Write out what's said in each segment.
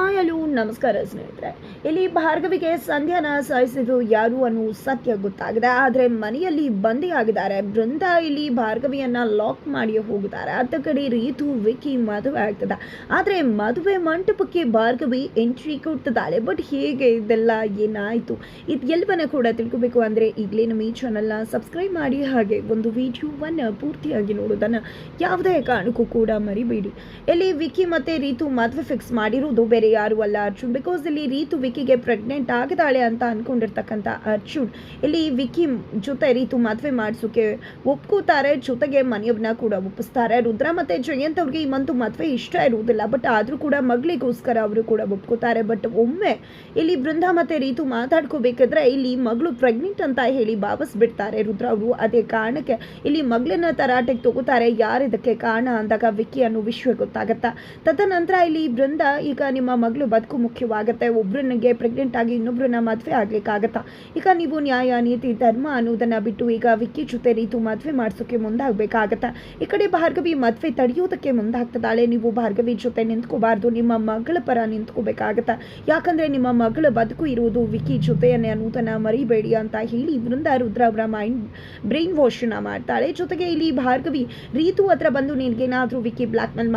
Hi hello ನಮಸ್ಕಾರ ಸ್ನೇಹಿತರೆ. ಇಲ್ಲಿ ಭಾರ್ಗವಿಗೆ ಸಂಧ್ಯಾನ ಸಾಯಿಸಿದ್ದು ಯಾರು ಅನ್ನೋ ಸತ್ಯ ಗೊತ್ತಾಗಿದೆ. ಆದರೆ ಮನೆಯಲ್ಲಿ ಬಂದಿಯಾಗಿದ್ದಾರೆ ಬೃಂದ ಇಲ್ಲಿ ಭಾರ್ಗವಿಯನ್ನ ಲಾಕ್ ಮಾಡಿ ಹೋಗಿದ್ದಾರೆ ಅತ್ತ ಕಡೆ ರೀತು ವಿಕಿ ಮದುವೆ ಆಗ್ತದೆ. ಆದರೆ ಮದುವೆ ಮಂಟಪಕ್ಕೆ ಭಾರ್ಗವಿ ಎಂಟ್ರಿ ಕೊಡ್ತಿದ್ದಾಳೆ. ಬಟ್ ಹೇಗೆ ಇದೆಲ್ಲ ಏನಾಯಿತು? ಇದು ಎಲ್ಲವನ್ನ ಕೂಡ ತಿಳ್ಕೊಬೇಕು ಅಂದರೆ ಈಗಲೇ ನಮ್ಮ ಈ ಚಾನಲ್ನ ಸಬ್ಸ್ಕ್ರೈಬ್ ಮಾಡಿ. ಹಾಗೆ ಒಂದು ವಿಡಿಯೋವನ್ನು ಪೂರ್ತಿಯಾಗಿ ನೋಡೋದನ್ನು ಯಾವುದೇ ಕಾರಣಕ್ಕೂ ಕೂಡ ಮರಿಬೇಡಿ. ಇಲ್ಲಿ ವಿಕಿ ಮತ್ತೆ ರೀತು ಮದುವೆ ಫಿಕ್ಸ್ ಮಾಡಿರೋದು ಬೇರೆ. ಯಾರು ಅಲ್ಲ ಅರ್ಜುನ್. ಬಿಕಾಸ್ ಇಲ್ಲಿ ರೀತು ವಿಕಿಗೆ ಪ್ರೆಗ್ನೆಂಟ್ ಆಗಿದ್ದಾಳೆ ಅಂತ ಅನ್ಕೊಂಡಿರ್ತಕ್ಕಂಥ ಅರ್ಜುನ್. ಇಲ್ಲಿ ವಿಕಿ ಜೊತೆ ರೀತು ಮದುವೆ ಮಾಡಿಸೋಕೆ ಒಪ್ಕೋತಾರೆ, ಜೊತೆಗೆ ಮನೆಯವ್ರನ್ನ ಕೂಡ ಒಪ್ಪಿಸ್ತಾರೆ. ರುದ್ರ ಮತ್ತೆ ಜಯಂತ್ ಅವ್ರಿಗೆ ಈ ಮಂತು ಮದುವೆ ಇಷ್ಟ ಇರುವುದಿಲ್ಲ. ಬಟ್ ಆದರೂ ಕೂಡ ಮಗಳಿಗೋಸ್ಕರ ಅವರು ಕೂಡ ಒಪ್ಕೋತಾರೆ. ಬಟ್ ಒಮ್ಮೆ ಇಲ್ಲಿ ಬೃಂದ ಮತ್ತೆ ರೀತು ಮಾತಾಡ್ಕೋಬೇಕಾದ್ರೆ ಇಲ್ಲಿ ಮಗಳು ಪ್ರೆಗ್ನೆಂಟ್ ಅಂತ ಹೇಳಿ ಭಾವಿಸ್ಬಿಡ್ತಾರೆ ರುದ್ರ ಅವರು. ಅದೇ ಕಾರಣಕ್ಕೆ ಇಲ್ಲಿ ಮಗಳನ್ನ ತರಾಟೆಗೆ ತಗೋತಾರೆ. ಯಾರು ಇದಕ್ಕೆ ಕಾರಣ ಅಂದಾಗ ವಿಕಿ ಅನ್ನೋ ವಿಷಯ ಗೊತ್ತಾಗತ್ತಾ. ತದನಂತರ ಇಲ್ಲಿ ಬೃಂದ ಈಗ ನಿಮ್ಮ ಮಗಳು ಬದುಕು ಮುಖ್ಯವಾಗುತ್ತೆ. ಒಬ್ಬರನಿಗೆ ಪ್ರೆಗ್ನೆಂಟ್ ಆಗಿ ಇನ್ನೊಬ್ಬರನ್ನ ಮದುವೆ ಆಗಲಿಕ್ಕಾಗತ್ತಾ? ಈಗ ನೀವು ನ್ಯಾಯ, ನೀತಿ, ಧರ್ಮ ಅನ್ನೋದನ್ನು ಬಿಟ್ಟು ಈಗ ವಿಕ್ಕಿ ಜೊತೆ ರೀತು ಮದುವೆ ಮಾಡಿಸೋಕೆ ಮುಂದಾಗಬೇಕಾಗತ್ತಾ? ಈ ಕಡೆ ಭಾರ್ಗವಿ ಮದುವೆ ತಡೆಯೋದಕ್ಕೆ ಮುಂದಾಗ್ತದಾಳೆ ನೀವು ಭಾರ್ಗವಿ ಜೊತೆ ನಿಂತ್ಕೋಬಾರ್ದು. ನಿಮ್ಮ ಮಗಳ ಪರ ನಿಂತ್ಕೋಬೇಕಾಗತ್ತಾ? ಯಾಕಂದ್ರೆ ನಿಮ್ಮ ಮಗಳ ಬದುಕು ಇರುವುದು ವಿಕ್ಕಿ ಜೊತೆಯನ್ನೇ ಅನ್ನೋದನ್ನು ಮರಿಬೇಡಿ ಅಂತ ಹೇಳಿ ಬೃಂದ ರುದ್ರ ಅವರ ಮೈಂಡ್ ಬ್ರೈನ್ ವಾಶ್ನ ಮಾಡ್ತಾಳೆ. ಜೊತೆಗೆ ಇಲ್ಲಿ ಭಾರ್ಗವಿ, ರೀತು ಹತ್ರ ಬಂದು ನಿನಗೇನಾದರೂ ವಿಕ್ಕಿ ಬ್ಲಾಕ್ ಮೇಲ್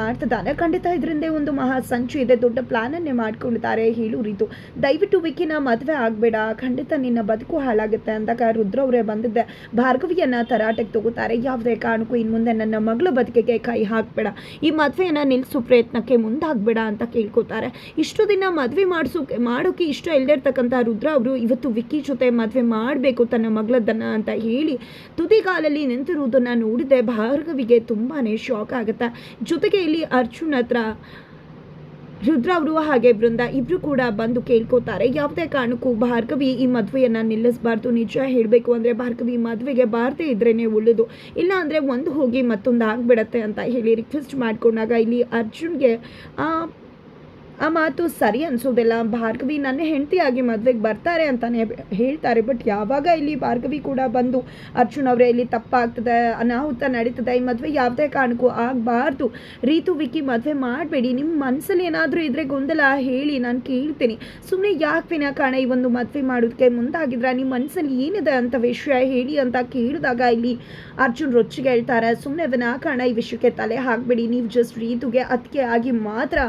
ಖಂಡಿತ ಇದರಿಂದ ಒಂದು ಮಹಾ ಸಂಚು ಇದೆ. ದೊಡ್ಡ ಪ್ಲಾನ್ ಅನ್ನೇ ಮಾಡ್ಕೊಂಡಿದ್ದಾರೆ ಹೇಳು ರೀತು. ದಯವಿಟ್ಟು ವಿಕಿನ ಮದುವೆ ಆಗಬೇಡ. ಖಂಡಿತ ನಿನ್ನ ಬದುಕು ಹಾಳಾಗುತ್ತೆ ಅಂದಾಗ ರುದ್ರ ಅವರೇ ಬಂದಿದ್ದೆ ಭಾರ್ಗವಿಯನ್ನು ತರಾಟೆಗೆ ತಗೋತಾರೆ ಯಾವುದೇ ಕಾರಣಕ್ಕೂ ಇನ್ನು ಮುಂದೆ ನನ್ನ ಮಗಳ ಬದುಕಿಗೆ ಕೈ ಹಾಕ್ಬೇಡ. ಈ ಮದುವೆಯನ್ನು ನಿಲ್ಲಿಸು ಪ್ರಯತ್ನಕ್ಕೆ ಮುಂದಾಗಬೇಡ ಅಂತ ಕೇಳ್ಕೊತಾರೆ. ಇಷ್ಟು ದಿನ ಮದುವೆ ಮಾಡಿಸೋಕೆ ಮಾಡೋಕೆ ಇಷ್ಟ ಇಲ್ಲದೆ ಇರ್ತಕ್ಕಂಥ ರುದ್ರ ಅವರು ಇವತ್ತು ವಿಕ್ಕಿ ಜೊತೆ ಮದುವೆ ಮಾಡಬೇಕು ತನ್ನ ಮಗಳದ್ದನ್ನು ಅಂತ ಹೇಳಿ ತುದಿಗಾಲಲ್ಲಿ ನಿಂತಿರುವುದನ್ನು ನೋಡಿದೆ ಭಾರ್ಗವಿಗೆ ತುಂಬಾ ಶಾಕ್ ಆಗುತ್ತೆ. ಜೊತೆಗೆ ಇಲ್ಲಿ ಅರ್ಜುನ್ ಹತ್ರ ರುದ್ರ ಅವರು ಹಾಗೆ ಬೃಂದ ಇಬ್ರು ಕೂಡ ಬಂದು ಕೇಳ್ಕೋತಾರೆ. ಯಾವುದೇ ಕಾರಣಕ್ಕೂ ಭಾರ್ಗವಿ ಈ ಮದುವೆಯನ್ನು ನಿಲ್ಲಿಸಬಾರ್ದು. ನಿಜ ಹೇಳಬೇಕು ಅಂದರೆ ಭಾರ್ಗವಿ ಮದುವೆಗೆ ಬಾರದೇ ಇದ್ರೇನೆ ಒಳ್ಳೆಯದು ಇಲ್ಲ ಅಂದರೆ ಒಂದು ಹೋಗಿ ಮತ್ತೊಂದು ಆಗಿಬಿಡತ್ತೆ ಅಂತ ಹೇಳಿ ರಿಕ್ವೆಸ್ಟ್ ಮಾಡ್ಕೊಂಡಾಗ ಇಲ್ಲಿ ಅರ್ಜುನ್ಗೆ ಆ ಮಾತು ಸರಿ ಅನ್ಸೋದಿಲ್ಲ. ಭಾರ್ಗವಿ ನನ್ನ ಹೆಂಡತಿಯಾಗಿ ಮದುವೆಗೆ ಬರ್ತಾರೆ ಅಂತಾನೆ ಹೇಳ್ತಾರೆ ಬಟ್ ಯಾವಾಗ ಇಲ್ಲಿ ಭಾರ್ಗವಿ ಕೂಡ ಬಂದು, ಅರ್ಜುನ್ ಅವರೇ ಇಲ್ಲಿ ತಪ್ಪಾಗ್ತದೆ, ಅನಾಹುತ ನಡೀತದೆ, ಈ ಮದುವೆ ಯಾವುದೇ ಕಾರಣಕ್ಕೂ ಆಗಬಾರ್ದು. ರೀತು, ವಿಕ್ಕಿ ಮದುವೆ ಮಾಡಬೇಡಿ. ನಿಮ್ಮ ಮನಸ್ಸಲ್ಲಿ ಏನಾದರೂ ಇದ್ರೆ ಗೊಂದಲ ಹೇಳಿ, ನಾನು ಕೇಳ್ತೀನಿ. ಸುಮ್ಮನೆ ಯಾಕೆ ವಿನಾಕಾರಣ ಈ ಒಂದು ಮದುವೆ ಮಾಡೋದಕ್ಕೆ ಮುಂದಾಗಿದ್ರೆ? ನಿಮ್ಮ ಮನಸ್ಸಲ್ಲಿ ಏನಿದೆ ಅಂತ ವಿಷಯ ಹೇಳಿ ಅಂತ ಕೇಳಿದಾಗ ಇಲ್ಲಿ ಅರ್ಜುನ್ ರೊಚ್ಚಿಗೆ ಹೇಳ್ತಾರೆ ಸುಮ್ಮನೆ ವಿನಾಕಾರಣ ಈ ವಿಷಯಕ್ಕೆ ತಲೆ ಹಾಕಬೇಡಿ. ನೀವು ಜಸ್ಟ್ ರೀತುಗೆ ಅದಕ್ಕೆ ಆಗಿ ಮಾತ್ರ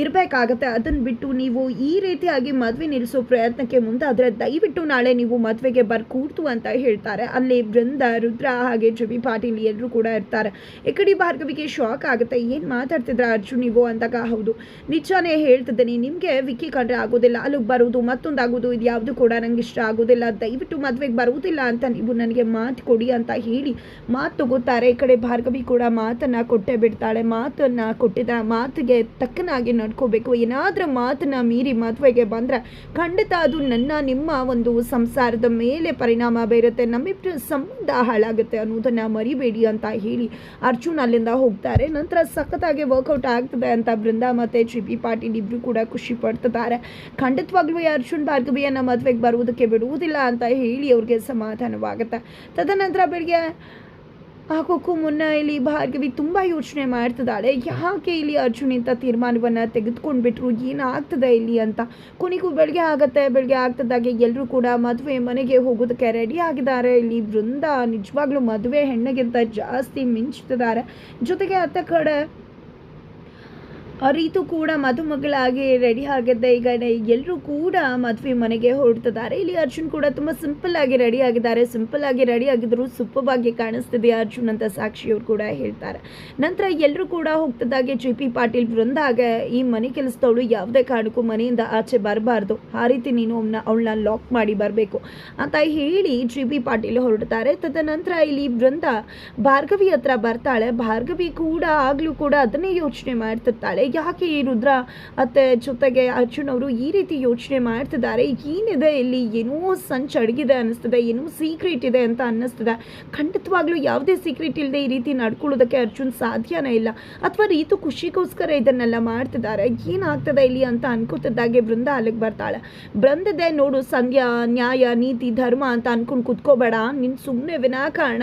ಇರಬೇಕಾಗತ್ತೆ. ಅದನ್ನು ಬಿಟ್ಟು ನೀವು ಈ ರೀತಿಯಾಗಿ ಮದುವೆ ನಿಲ್ಲಿಸೋ ಪ್ರಯತ್ನಕ್ಕೆ ಮುಂದಾದರೆ ದಯವಿಟ್ಟು ನಾಳೆ ನೀವು ಮದುವೆಗೆ ಬರ್ಕೂಡ್ತು ಅಂತ ಹೇಳ್ತಾರೆ. ಅಲ್ಲಿ ಬೃಂದ ರುದ್ರ ಹಾಗೆ ಜಬಿ ಪಾಟೀಲ್ ಎಲ್ಲರೂ ಕೂಡ ಇರ್ತಾರೆ. ಈ ಕಡೆ ಭಾರ್ಗವಿಗೆ ಶಾಕ್ ಆಗುತ್ತೆ. ಏನು ಮಾತಾಡ್ತಿದ್ರ ಅರ್ಜುನ್ ನೀವು ಅಂದಾಗ ಹೌದು. ನಿಜಾನೇ ಹೇಳ್ತಿದ್ದೀನಿ, ನಿಮಗೆ ವಿಕ್ಕಿ ಕಂಡ್ರೆ ಆಗೋದಿಲ್ಲ. ಅಲ್ಲಿಗೆ ಬರೋದು ಮತ್ತೊಂದು ಆಗೋದು ಇದು ಯಾವುದು ಕೂಡ ನಂಗೆ ಇಷ್ಟ ಆಗೋದಿಲ್ಲ. ದಯವಿಟ್ಟು ಮದುವೆಗೆ ಬರುವುದಿಲ್ಲ ಅಂತ ನೀವು ನನಗೆ ಮಾತು ಕೊಡಿ ಅಂತ ಹೇಳಿ ಮಾತು ತಗೋತಾರೆ. ಈ ಕಡೆ ಭಾರ್ಗವಿ ಕೂಡ ಮಾತನ್ನು ಕೊಟ್ಟೆ ಬಿಡ್ತಾಳೆ. ಮಾತನ್ನು ಕೊಟ್ಟಿದ ಮಾತಿಗೆ ತಕ್ಕನಾಗಿ ನಡ್ಕೋಬೇಕು ಏನಾದರೂ ಮಾತನ್ನ ಮೀರಿ ಮದುವೆಗೆ ಬಂದರೆ ಖಂಡಿತ ಅದು ನನ್ನ, ನಿಮ್ಮ ಒಂದು ಸಂಸಾರದ ಮೇಲೆ ಪರಿಣಾಮ ಬೀರುತ್ತೆ. ನಮ್ಮಿಬ್ಬರ ಸಂಬಂಧ ಹಾಳಾಗುತ್ತೆ ಅನ್ನೋದನ್ನು ಮರಿಬೇಡಿ ಅಂತ ಹೇಳಿ ಅರ್ಜುನ್ ಅಲ್ಲಿಂದ ಹೋಗ್ತಾರೆ. ನಂತರ ಸಖತ್ತಾಗಿ ವರ್ಕೌಟ್ ಆಗ್ತದೆ ಅಂತ ಬೃಂದಾ ಮತ್ತು ಜಿ ಬಿ ಪಾಟೀಲ್ ಇಬ್ಬರು ಕೂಡ ಖುಷಿ ಪಡ್ತಿದ್ದಾರೆ. ಖಂಡಿತವಾಗ್ಲೂ ಅರ್ಜುನ್ ಭಾರ್ಗವಿಯನ್ನು ಮದುವೆಗೆ ಬರುವುದಕ್ಕೆ ಬಿಡುವುದಿಲ್ಲ ಅಂತ ಹೇಳಿ ಅವ್ರಿಗೆ ಸಮಾಧಾನವಾಗುತ್ತೆ. ತದನಂತರ ಬೆಳಿಗ್ಗೆ ಆಗೋಕ್ಕೂ ಮುನ್ನ ಇಲ್ಲಿ ಭಾರ್ಗವಿ ತುಂಬ ಯೋಚನೆ ಮಾಡ್ತಿದ್ದಾಳೆ. ಯಾಕೆ ಇಲ್ಲಿ ಅರ್ಜುನ್ ಇಂಥ ತೀರ್ಮಾನವನ್ನು ತೆಗೆದುಕೊಂಡ್ಬಿಟ್ರು? ಏನಾಗ್ತದೆ ಇಲ್ಲಿ ಅಂತ? ಕೊನೆಗೂ ಬೆಳಗ್ಗೆ ಆಗತ್ತೆ ಬೆಳಗ್ಗೆ ಆಗ್ತದಾಗೆ ಎಲ್ಲರೂ ಕೂಡ ಮದುವೆ ಮನೆಗೆ ಹೋಗೋದಕ್ಕೆ ರೆಡಿ ಆಗಿದ್ದಾರೆ. ಇಲ್ಲಿ ಬೃಂದ ನಿಜವಾಗ್ಲೂ ಮದುವೆ ಹೆಣ್ಣಿಗಿಂತ ಜಾಸ್ತಿ ಮಿಂಚ್ತಿದ್ದಾರೆ. ಜೊತೆಗೆ ಅತ್ತ ಕಡೆ ಆ ರೀತು ಕೂಡ ಮದುಮಗಳಾಗಿ ರೆಡಿ ಆಗಿದ್ದೆ ಈಗ ಎಲ್ಲರೂ ಕೂಡ ಮದುವೆ ಮನೆಗೆ ಹೊರಡ್ತಿದ್ದಾರೆ. ಇಲ್ಲಿ ಅರ್ಜುನ್ ಕೂಡ ತುಂಬ ಸಿಂಪಲ್ ಆಗಿ ರೆಡಿ ಆಗಿದ್ದಾರೆ. ಸಿಂಪಲ್ ಆಗಿ ರೆಡಿ ಆಗಿದ್ರು ಸುಪ್ಪವಾಗಿ ಕಾಣಿಸ್ತಿದೆ ಅರ್ಜುನ್ ಅಂತ ಸಾಕ್ಷಿಯವರು ಕೂಡ ಹೇಳ್ತಾರೆ. ನಂತರ ಎಲ್ಲರೂ ಕೂಡ ಹೋಗ್ತಿದ್ದಾಗೆ ಜೆ ಪಿ ಪಾಟೀಲ್ ಬೃಂದಾಗ ಈ ಮನೆ ಕೆಲಸದವಳು ಯಾವುದೇ ಕಾರಣಕ್ಕೂ ಮನೆಯಿಂದ ಆಚೆ ಬರಬಾರ್ದು. ಆ ರೀತಿ ನೀನು ಅವನ್ನ ಅವಳನ್ನ ಲಾಕ್ ಮಾಡಿ ಬರಬೇಕು ಅಂತ ಹೇಳಿ ಜಿ ಪಿ ಪಾಟೀಲ್ ಹೊರಡ್ತಾರೆ. ತದನಂತರ ಇಲ್ಲಿ ಬೃಂದ ಭಾರ್ಗವಿ ಹತ್ರ ಬರ್ತಾಳೆ. ಭಾರ್ಗವಿ ಕೂಡ ಆಗಲೂ ಕೂಡ ಅದನ್ನೇ ಯೋಚನೆ ಮಾಡ್ತಿರ್ತಾಳೆ. ಯಾಕೆ ಈ ರುದ್ರ ಅತ್ತೆ ಜೊತೆಗೆ ಅರ್ಜುನ್ ಅವರು ಈ ರೀತಿ ಯೋಚನೆ ಮಾಡ್ತಿದ್ದಾರೆ? ಏನಿದೆ ಇಲ್ಲಿ? ಏನೋ ಸಂಚ್ ಅಡಗಿದೆ ಅನ್ನಿಸ್ತದೆ, ಏನೋ ಸೀಕ್ರೆಟ್ ಇದೆ ಅಂತ ಅನ್ನಿಸ್ತದೆ. ಖಂಡಿತವಾಗ್ಲೂ ಯಾವುದೇ ಸೀಕ್ರೆಟ್ ಇಲ್ಲದೆ ಈ ರೀತಿ ನಡ್ಕೊಳ್ಳೋದಕ್ಕೆ ಅರ್ಜುನ್ ಸಾಧ್ಯನೇ ಇಲ್ಲ. ಅಥವಾ ರೀತು ಖುಷಿಗೋಸ್ಕರ ಇದನ್ನೆಲ್ಲ ಮಾಡ್ತಿದ್ದಾರೆ. ಏನಾಗ್ತದೆ ಇಲ್ಲಿ ಅಂತ ಅನ್ಕೋತಿದ್ದಾಗೆ ಬೃಂದ ಅಲ್ಲಿಗೆ ಬರ್ತಾಳೆ. ಬೃಂದದೆ ನೋಡು ಸಂಧ್ಯಾ, ನ್ಯಾಯ, ನೀತಿ, ಧರ್ಮ ಅಂತ ಅನ್ಕೊಂಡು ಕುತ್ಕೋಬೇಡ. ನಿನ್ ಸುಮ್ಮನೆ ವಿನಾಕಾರಣ.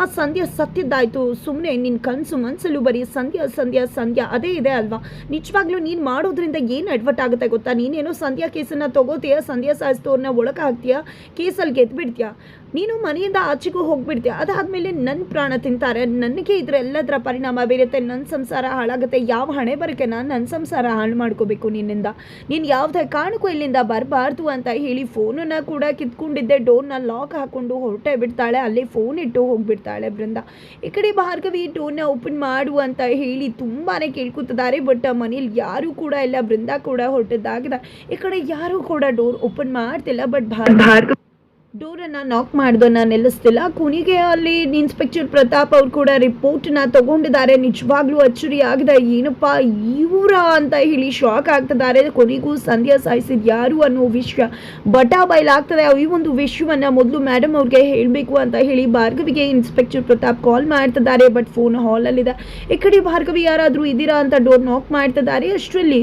ಆ ಸಂಧ್ಯಾ ಸತ್ಯದ್ದಾಯ್ತು ಸುಮ್ಮನೆ ನಿನ್ನ ಕನಸು ಮನಸ್ಸಲ್ಲೂ ಬರೀ ಸಂಧ್ಯಾ ಸಂಧ್ಯಾ ಸಂಧ್ಯಾ, ಅದೇ ಇದೆ ಅಲ್ವಾ? ನಿಜವಾಗ್ಲೂ ನೀನು ಮಾಡೋದ್ರಿಂದ ಏನು ಅಡ್ವರ್ಟ್ ಆಗುತ್ತೆ ಗೊತ್ತಾ? ನೀನೇನೋ ಸಂಧ್ಯಾ ಕೇಸನ್ನು ತಗೋತೀಯ? ಸಂಧ್ಯಾ ಸಾಯಿಸ್ತೋರ್ನ ಒಳಗೆ ಹಾಕ್ತೀಯ? ಕೇಸಲ್ಲಿ ಗೆದ್ಬಿಡ್ತೀಯ? ನೀನು ಮನೆಯಿಂದ ಆಚೆಗೂ ಹೋಗ್ಬಿಡ್ತೀಯ. ಅದಾದಮೇಲೆ ನನ್ನ ಪ್ರಾಣ ತಿಂತಾರೆ. ನನಗೆ ಇದ್ರ ಎಲ್ಲದರ ಪರಿಣಾಮ ಬೀರುತ್ತೆ. ನನ್ನ ಸಂಸಾರ ಹಾಳಾಗುತ್ತೆ. ಯಾವ ಹಣೆ ಬರಕ್ಕೆ ನಾನು ನನ್ನ ಸಂಸಾರ ಹಾಳು ಮಾಡ್ಕೋಬೇಕು ನಿನ್ನಿಂದ. ನೀನು ಯಾವುದೇ ಕಾರಣಕ್ಕೂ ಇಲ್ಲಿಂದ ಬರಬಾರ್ದು ಅಂತ ಹೇಳಿ ಫೋನನ್ನು ಕೂಡ ಕಿತ್ಕೊಂಡಿದ್ದೆ. ಡೋರ್ನ ಲಾಕ್ ಹಾಕ್ಕೊಂಡು ಹೊರಟೆ ಬಿಡ್ತಾಳೆ. ಅಲ್ಲಿ ಫೋನ್ ಇಟ್ಟು ಹೋಗ್ಬಿಡ್ತಾಳೆ ಬೃಂದ. ಈ ಕಡೆ ಭಾರ್ಗವಿ ಡೋರ್ನ ಓಪನ್ ಮಾಡು ಅಂತ ಹೇಳಿ ತುಂಬಾ ಕೇಳ್ಕೊತಿದ್ದಾರೆ. ಬಟ್ ಮನೇಲಿ ಯಾರು ಕೂಡ ಇಲ್ಲ. ಬೃಂದ ಕೂಡ ಹೊರಟಿದ್ದಾಗಿದೆ. ಈ ಕಡೆ ಯಾರು ಕೂಡ ಡೋರ್ ಓಪನ್ ಮಾಡ್ತಿಲ್ಲ. ಬಟ್ ಭಾರ್ಗವಿ ಡೋರನ್ನು ನಾಕ್ ಮಾಡಿದನ್ನ ನಿಲ್ಲಿಸ್ತಿಲ್ಲ. ಕೊನೆಗೆ ಅಲ್ಲಿ ಇನ್ಸ್ಪೆಕ್ಟರ್ ಪ್ರತಾಪ್ ಅವ್ರು ಕೂಡ ರಿಪೋರ್ಟ್ನ ತಗೊಂಡಿದ್ದಾರೆ. ನಿಜವಾಗ್ಲೂ ಅಚ್ಚರಿ ಆಗಿದೆ, ಏನಪ್ಪ ಇವರ ಅಂತ ಹೇಳಿ ಶಾಕ್ ಆಗ್ತಿದ್ದಾರೆ. ಕೊನೆಗೂ ಸಂಧ್ಯಾ ಸಾಯಿಸಿದ ಯಾರು ಅನ್ನೋ ವಿಷಯ ಬಟಾ ಬಯಲಾಗ್ತದೆ ಈ ಒಂದು ವಿಷಯವನ್ನ ಮೊದಲು ಮೇಡಮ್ ಅವ್ರಿಗೆ ಹೇಳಬೇಕು ಅಂತ ಹೇಳಿ ಭಾರ್ಗವಿಗೆ ಇನ್ಸ್ಪೆಕ್ಟರ್ ಪ್ರತಾಪ್ ಕಾಲ್ ಮಾಡ್ತಿದ್ದಾರೆ. ಬಟ್ ಫೋನ್ ಹಾಲಲ್ಲಿದೆ ಈ ಕಡೆ ಭಾರ್ಗವಿ ಯಾರಾದರೂ ಇದ್ದೀರಾ ಅಂತ ಡೋರ್ ನಾಕ್ ಮಾಡ್ತಿದ್ದಾರೆ. ಅಷ್ಟರಲ್ಲಿ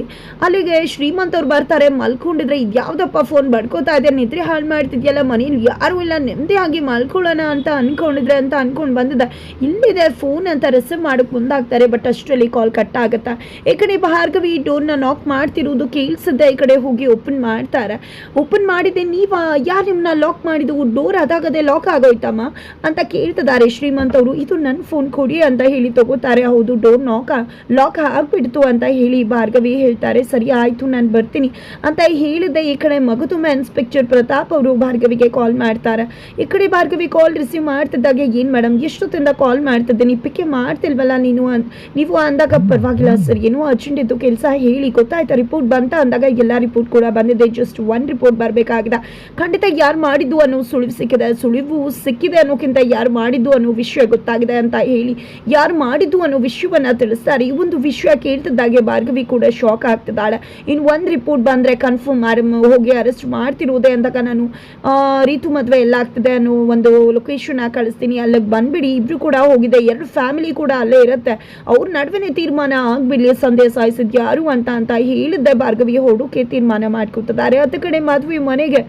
ಅಲ್ಲಿಗೆ ಶ್ರೀಮಂತ್ ಅವ್ರು ಬರ್ತಾರೆ. ಮಲ್ಕೊಂಡಿದ್ರೆ ಇದ್ಯಾವ್ದಪ್ಪ ಫೋನ್ ಬಡ್ಕೋತಾ ಇದೆ ನಿದ್ರೆ ಹಾಳು ಮಾಡ್ತಿದ್ಯಲ್ಲ? ಮನೇಲಿ ಯಾರು ಇಲ್ಲ, ನೆಮ್ಮದಿಯಾಗಿ ಮಲ್ಕೊಳ್ಳೋಣ ಅಂತ ಅನ್ಕೊಂಡಿದ್ರೆ ಅಂತ ಅಂದ್ಕೊಂಡು ಬಂದಿದ್ದ ಇಲ್ಲಿದೆ ಫೋನ್ ಅಂತ ರಿಸೀವ್ ಮಾಡಕ್ಕೆ ಮುಂದಾಗ್ತಾರೆ ಬಟ್ ಅಷ್ಟರಲ್ಲಿ ಕಾಲ್ ಕಟ್ ಆಗುತ್ತಾ? ಈ ಕಡೆ ಭಾರ್ಗವಿ ಡೋರ್ನ ನಾಕ್ ಮಾಡ್ತಿರೋದು ಕೇಳಿಸದೆ ಈ ಕಡೆ ಹೋಗಿ ಓಪನ್ ಮಾಡ್ತಾರೆ. ಓಪನ್ ಮಾಡಿದ್ದೆ ನೀವ ಯಾರು ನಿಮ್ಮನ್ನ ಲಾಕ್ ಮಾಡಿದ್ದು? ಡೋರ್ ಅದಾಗದೆ ಲಾಕ್ ಆಗೋಯ್ತಮ್ಮ? ಅಂತ ಕೇಳ್ತಿದ್ದಾರೆ ಶ್ರೀಮಂತ್ ಅವರು. ಇದು ನನ್ನ ಫೋನ್ ಕೊಡಿ ಅಂತ ಹೇಳಿ ತಗೋತಾರೆ. ಹೌದು ಡೋರ್ ನಾಕ್ ಲಾಕ್ ಆಗ್ಬಿಡ್ತು ಅಂತ ಹೇಳಿ ಭಾರ್ಗವಿ ಹೇಳ್ತಾರೆ. ಸರಿ, ಆಯ್ತು, ನಾನು ಬರ್ತೀನಿ. ಅಂತ ಹೇಳಿದ್ದೆ ಈ ಕಡೆ ಮಗದುಮ ಇನ್ಸ್ಪೆಕ್ಟರ್ ಪ್ರತಾಪ್ ಅವರು ಭಾರ್ಗವಿಗೆ ಕಾಲ್ ಮಾಡ್ತಾರೆ. ಈ ಕಡೆ ಭಾರ್ಗವಿ ಕಾಲ್ ರಿಸೀವ್ ಮಾಡ್ತಿದ್ದಾಗ ಏನು ಮೇಡಮ್ ಎಷ್ಟೊತ್ತಿಂದ ಕಾಲ್ ಮಾಡ್ತಿದ್ದೀನಿ ಪಿಕ್ಕೆ ಮಾಡ್ತಿಲ್ವಲ್ಲ ನೀನು ಅಂತ ನೀವು ಅಂದಾಗ ಪರವಾಗಿಲ್ಲ ಸರ್ ಏನೋ ಅರ್ಜೆಂಟ್ ಇತ್ತು ಕೆಲಸ ಹೇಳಿ ಗೊತ್ತಾಯ್ತಾ? ರಿಪೋರ್ಟ್ ಬಂತ ಅಂದಾಗ ಎಲ್ಲ ರಿಪೋರ್ಟ್ ಕೂಡ ಬಂದಿದೆ. ಜಸ್ಟ್ ಒನ್ ರಿಪೋರ್ಟ್ ಬರಬೇಕಾಗಿದೆ. ಖಂಡಿತ ಯಾರು ಮಾಡಿದ್ದು ಅನ್ನೋ ಸುಳಿವು ಸಿಕ್ಕಿದೆ. ಸುಳಿವು ಸಿಕ್ಕಿದೆ ಅನ್ನೋಕ್ಕಿಂತ ಯಾರು ಮಾಡಿದ್ದು ಅನ್ನೋ ವಿಷಯ ಗೊತ್ತಾಗಿದೆ ಅಂತ ಹೇಳಿ ಯಾರು ಮಾಡಿದ್ದು ಅನ್ನೋ ವಿಷಯವನ್ನು ತಿಳಿಸ್ತಾರೆ. ಈ ಒಂದು ವಿಷಯ ಕೇಳ್ತಿದ್ದಾಗೆ ಭಾರ್ಗವಿ ಕೂಡ ಶಾಕ್ ಆಗ್ತಿದ್ದಾಳೆ. ಇನ್ನು ಒಂದು ರಿಪೋರ್ಟ್ ಬಂದರೆ ಕನ್ಫರ್ಮ್ ಹೋಗಿ ಅರೆಸ್ಟ್ ಮಾಡ್ತಿರೋದೆ ಅಂದಾಗ ನಾನು ಆ, ರೀತು ಮದುವೆ ಎಲ್ಲ ಆಗ್ತದೆ ಅನ್ನೋ ಒಂದು ಲೊಕೇಶನ್ ಕಳಿಸ್ತೀನಿ. ಅಲ್ಲಿಗೆ ಬಂದುಬಿಡಿ. ಇಬ್ರು ಕೂಡ ಹೋಗಿದೆ. ಎರಡು ಫ್ಯಾಮಿಲಿ ಕೂಡ ಅಲ್ಲೇ ಇರುತ್ತೆ. ಅವ್ರ ನಡುವೆ ತೀರ್ಮಾನ ಆಗ್ಬಿಡಲಿ. ಸಂದೇಹ ಸಾಯಿಸಿದ್ ಯಾರು ಅಂತ ಅಂತ ಹೇಳಿದ್ದೆ. ಭಾರ್ಗವಿ ಹೊಡೋಕೆ ತೀರ್ಮಾನ ಮಾಡ್ಕೊತಿದ್ದಾರೆ. ಅತ್ತ ಕಡೆ ಮದುವೆ ಮನೆಗೆ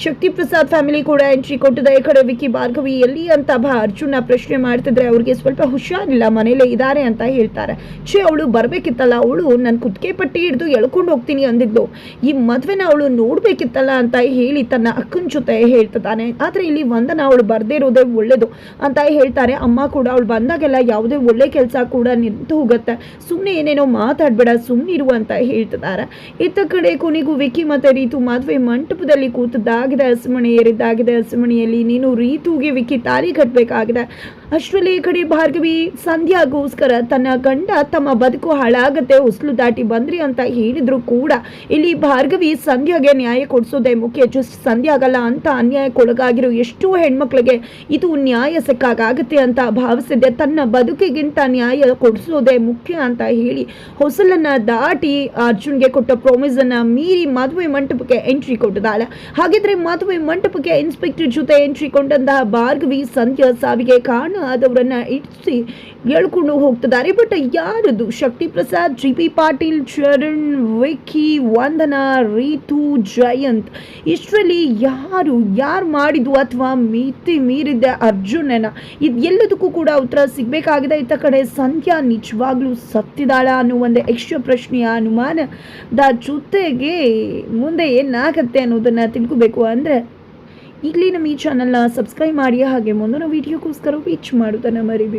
ಶಕ್ತಿ ಪ್ರಸಾದ್ ಫ್ಯಾಮಿಲಿ ಕೂಡ ಎಂಟ್ರಿ ಕೊಟ್ಟಿದೆ. ಈ ಕಡೆ ವಿಕಿ ಭಾರ್ಗವಿ ಎಲ್ಲಿ ಅಂತ ಬಾ ಅರ್ಜುನ ಪ್ರಶ್ನೆ ಮಾಡ್ತಿದ್ರೆ ಅವ್ರಿಗೆ ಸ್ವಲ್ಪ ಹುಷಾರಿಲ್ಲ, ಮನೇಲೆ ಇದ್ದಾರೆ ಅಂತ ಹೇಳ್ತಾರೆ. ಛೇ, ಅವಳು ಬರಬೇಕಿತ್ತಲ್ಲ, ಅವಳು ನನ್ನ ಕುತ್ತಿಗೆ ಪಟ್ಟಿ ಹಿಡಿದು ಎಳ್ಕೊಂಡು ಹೋಗ್ತೀನಿ ಅಂದಿದ್ದು ಈ ಮದುವೆನ ಅವಳು ನೋಡ್ಬೇಕಿತ್ತಲ್ಲ ಅಂತ ಹೇಳಿ ತನ್ನ ಅಕ್ಕನ ಜೊತೆ ಹೇಳ್ತಿದ್ದಾನೆ. ಆದರೆ ಇಲ್ಲಿ ವಂದನ ಅವಳು ಬರ್ದೇ ಇರೋದೇ ಒಳ್ಳೇದು ಅಂತ ಹೇಳ್ತಾರೆ. ಅಮ್ಮ ಕೂಡ ಅವಳು ಬಂದಾಗೆಲ್ಲ ಯಾವುದೇ ಒಳ್ಳೆ ಕೆಲಸ ಕೂಡ ನಿಂತು ಹೋಗುತ್ತೆ. ಸುಮ್ಮನೆ ಏನೇನೋ ಮಾತಾಡ್ಬೇಡ ಸುಮ್ಮನಿರು ಅಂತ ಹೇಳ್ತಿದ್ದಾರೆ. ಇತ್ತ ಕಡೆ ಕೊನೆಗೂ ವಿಕಿ ಮತ್ತೆ ರೀತು ಮದುವೆ ಮಂಟಪದಲ್ಲಿ ಕೂತಿದ್ದಾಗಿದೆ ಹಸುಮಣಿ ಏರಿದ್ದಾಗಿದೆ ಹಸುಮಣಿಯಲ್ಲಿ ನೀನು ರೀತುಗೆ ವಿಕಿ ತಾರಿ ಕಟ್ಟಬೇಕಾಗಿದೆ ಅಷ್ಟರಲ್ಲಿ ಈ ಕಡೆ ಭಾರ್ಗವಿ ಸಂಧ್ಯಾಗೋಸ್ಕರ ತನ್ನ ಗಂಡ ತಮ್ಮ ಬದುಕು ಹಾಳಾಗತ್ತೆ ಉಸ್ಲು ದಾಟಿ ಬಂದ್ರಿ ಅಂತ ಹೇಳಿದ್ರು ಕೂಡ ಇಲ್ಲಿ ಭಾರ್ಗವಿ ಸಂಧ್ಯಾಗೆ ನ್ಯಾಯ ಕೊಡಿಸೋದೇ ಮುಖ್ಯ. ಜಸ್ಟ್ ಸಂಧ್ಯಾಗಲ್ಲ ಅಂತ ಅನ್ಯಾಯಕ್ಕೊಳಗಾಗಿರೋ ಎಷ್ಟೋ ಹೆಣ್ಮಕ್ಳಿಗೆ ಇದು ನ್ಯಾಯ ಸಿಕ್ಕಾಗತ್ತೆ ಅಂತ ಭಾವಿಸಿದ್ದೆ ತನ್ನ ಬದುಕಿಗಿಂತ ನ್ಯಾಯ ಕೊಡಿಸೋದೇ ಮುಖ್ಯ ಅಂತ ಹೇಳಿ ಹೊಸಲನ್ನ ದಾಟಿ ಅರ್ಜುನ್ಗೆ ಕೊಟ್ಟ ಪ್ರಾಮಿಸ್ ಮೀರಿ ಮದುವೆ ಮಂಟಪಕ್ಕೆ ಎಂಟ್ರಿ ಕೊಟ್ಟಿದ್ದಾಳೆ. ಹಾಗಿದ್ರೆ ಮದುವೆ ಮಂಟಪಕ್ಕೆ ಇನ್ಸ್ಪೆಕ್ಟರ್ ಜೊತೆ ಎಂಟ್ರಿ ಕೊಂಡಂತಹ ಭಾರ್ಗವಿ ಸಂಧ್ಯಾ ಸಾವಿಗೆ ಕಾರಣ ಆದವರನ್ನ ಇಡಿಸಿ ಹೇಳ್ಕೊಂಡು ಹೋಗ್ತಿದ್ದಾರೆ. ಬಟ್ ಯಾರದು? Shakti Prasad G P Patil, Charan Vicky Vandana, Ritu, Jayant. ಇಷ್ಟರಲ್ಲಿ ಯಾರು? ಯಾರು ಮಾಡಿದ್ದು ಅಥವಾ ಮಿತಿ ಮೀರಿದ್ದೆ ಅರ್ಜುನನ? ಇದು ಎಲ್ಲದಕ್ಕೂ ಕೂಡ ಉತ್ತರ ಸಿಗಬೇಕಾಗಿದೆ. ಇತ್ತ ಕಡೆ ಸಂಧ್ಯಾ ನಿಜವಾಗ್ಲೂ ಸತ್ತಿದಾಳ ಅನ್ನೋ ಒಂದು ಯಕ್ಷ ಪ್ರಶ್ನೆಯ ಅನುಮಾನದ ಜೊತೆಗೆ ಮುಂದೆ ಏನಾಗತ್ತೆ ಅನ್ನೋದನ್ನು ತಿಳ್ಕೋಬೇಕು. ಅಂದರೆ ಈಗಲೇ ನಮ್ಮ ಈ ಚಾನಲ್ನ ಸಬ್ಸ್ಕ್ರೈಬ್ ಮಾಡಿ ಹಾಗೆ ಮುಂದಿನ ವೀಡಿಯೋಗೋಸ್ಕರ ವೀಚ್ ಮಾಡೋದನ್ನು ಮರಿಬೇಡಿ